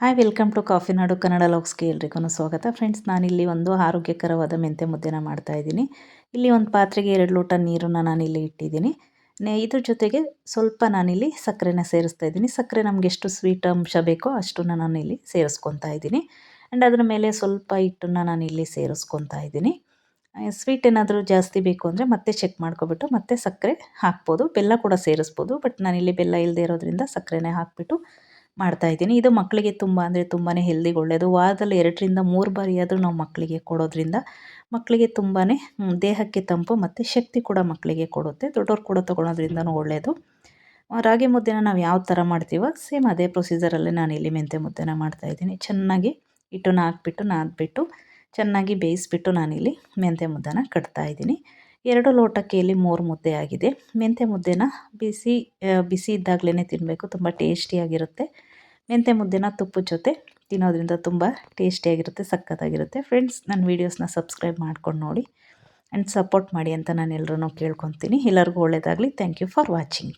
Hi welcome to coffee ನಾಡು ಕನ್ನಡ ಲಾಗ್ಸ್ಗೆ ಎಲ್ರಿಗೂ ಸ್ವಾಗತ. Friends ನಾನಿಲ್ಲಿ ಒಂದು ಆರೋಗ್ಯಕರವಾದ ಮೆಂತೆ ಮುದ್ದೆನ ಮಾಡ್ತಾ ಇದ್ದೀನಿ. ಇಲ್ಲಿ ಒಂದು ಪಾತ್ರೆಗೆ ಎರಡು ಲೋಟ ನೀರನ್ನು ನಾನಿಲ್ಲಿ ಇಟ್ಟಿದ್ದೀನಿ. ಇದ್ರ ಜೊತೆಗೆ ಸ್ವಲ್ಪ ನಾನಿಲ್ಲಿ ಸಕ್ಕರೆನ ಸೇರಿಸ್ತಾ ಇದ್ದೀನಿ. ಸಕ್ಕರೆ ನಮಗೆ ಎಷ್ಟು ಸ್ವೀಟ್ ಅಂಶ ಬೇಕೋ ಅಷ್ಟನ್ನು ನಾನಿಲ್ಲಿ ಸೇರಿಸ್ಕೊತಾ ಇದ್ದೀನಿ. ಆ್ಯಂಡ್ ಅದರ ಮೇಲೆ ಸ್ವಲ್ಪ ಹಿಟ್ಟನ್ನು ನಾನಿಲ್ಲಿ ಸೇರಿಸ್ಕೊತಾ ಇದ್ದೀನಿ. ಸ್ವೀಟ್ ಏನಾದರೂ ಜಾಸ್ತಿ ಬೇಕು ಅಂದರೆ ಮತ್ತೆ ಚೆಕ್ ಮಾಡ್ಕೊಬಿಟ್ಟು ಮತ್ತೆ ಸಕ್ಕರೆ ಹಾಕ್ಬೋದು. ಬೆಲ್ಲ ಕೂಡ ಸೇರಿಸ್ಬೋದು. ಬಟ್ ನಾನಿಲ್ಲಿ ಬೆಲ್ಲ ಇಲ್ಲದೆ ಇರೋದ್ರಿಂದ ಸಕ್ಕರೆನೇ ಹಾಕ್ಬಿಟ್ಟು ಮಾಡ್ತಾಯಿದ್ದೀನಿ ಇದು ಮಕ್ಕಳಿಗೆ ತುಂಬ ಅಂದರೆ ತುಂಬಾ ಹೆಲ್ದಿಗೆ ಒಳ್ಳೆಯದು ವಾರದಲ್ಲಿ ಎರಡರಿಂದ ಮೂರು ಬಾರಿಯಾದರೂ ನಾವು ಮಕ್ಕಳಿಗೆ ಕೊಡೋದ್ರಿಂದ ಮಕ್ಕಳಿಗೆ ತುಂಬಾ ದೇಹಕ್ಕೆ ತಂಪು ಮತ್ತು ಶಕ್ತಿ ಕೂಡ ಮಕ್ಕಳಿಗೆ ಕೊಡುತ್ತೆ. ದೊಡ್ಡವ್ರು ಕೂಡ ತೊಗೊಳೋದ್ರಿಂದನೂ ಒಳ್ಳೆಯದು ರಾಗಿ ಮುದ್ದೆನ ನಾವು ಯಾವ ಥರ ಮಾಡ್ತೀವೋ ಸೇಮ್ ಅದೇ ಪ್ರೊಸೀಜರಲ್ಲೇ ನಾನು ಇಲ್ಲಿ ಮೆಂತೆ ಮುದ್ದೆನ ಮಾಡ್ತಾ ಇದ್ದೀನಿ. ಚೆನ್ನಾಗಿ ಹಿಟ್ಟು ಹಾಕ್ಬಿಟ್ಟು ನಾದ್ಬಿಟ್ಟು, ಚೆನ್ನಾಗಿ ಬೇಯಿಸ್ಬಿಟ್ಟು ನಾನಿಲ್ಲಿ ಮೆಂತೆ ಮುದ್ದೆನ ಕಟ್ತಾಯಿದ್ದೀನಿ ಎರಡು ಲೋಟಕ್ಕೆ ಇಲ್ಲಿ ಮೂರು ಮುದ್ದೆ ಆಗಿದೆ. ಮೆಂತೆ ಮುದ್ದೆನ ಬಿಸಿ ಬಿಸಿ ಇದ್ದಾಗಲೇ ತಿನ್ನಬೇಕು ತುಂಬ ಟೇಸ್ಟಿಯಾಗಿರುತ್ತೆ. ಮೆಂತ್ಯ ಮುದ್ದೆನ ತುಪ್ಪದ ಜೊತೆ ತಿನ್ನೋದ್ರಿಂದ ತುಂಬ ಟೇಸ್ಟಿಯಾಗಿರುತ್ತೆ, ಸಖತ್ತಾಗಿರುತ್ತೆ. ಫ್ರೆಂಡ್ಸ್ ನನ್ನ ವೀಡಿಯೋಸ್ನ ಸಬ್ಸ್ಕ್ರೈಬ್ ಮಾಡ್ಕೊಂಡು ನೋಡಿ ಆ್ಯಂಡ್ ಸಪೋರ್ಟ್ ಮಾಡಿ ಅಂತ ನಾನು ಎಲ್ಲರೂ ಕೇಳ್ಕೊತೀನಿ. ಎಲ್ಲರಿಗೂ ಒಳ್ಳೆಯದಾಗಲಿ ಥ್ಯಾಂಕ್ ಯು ಫಾರ್ ವಾಚಿಂಗ್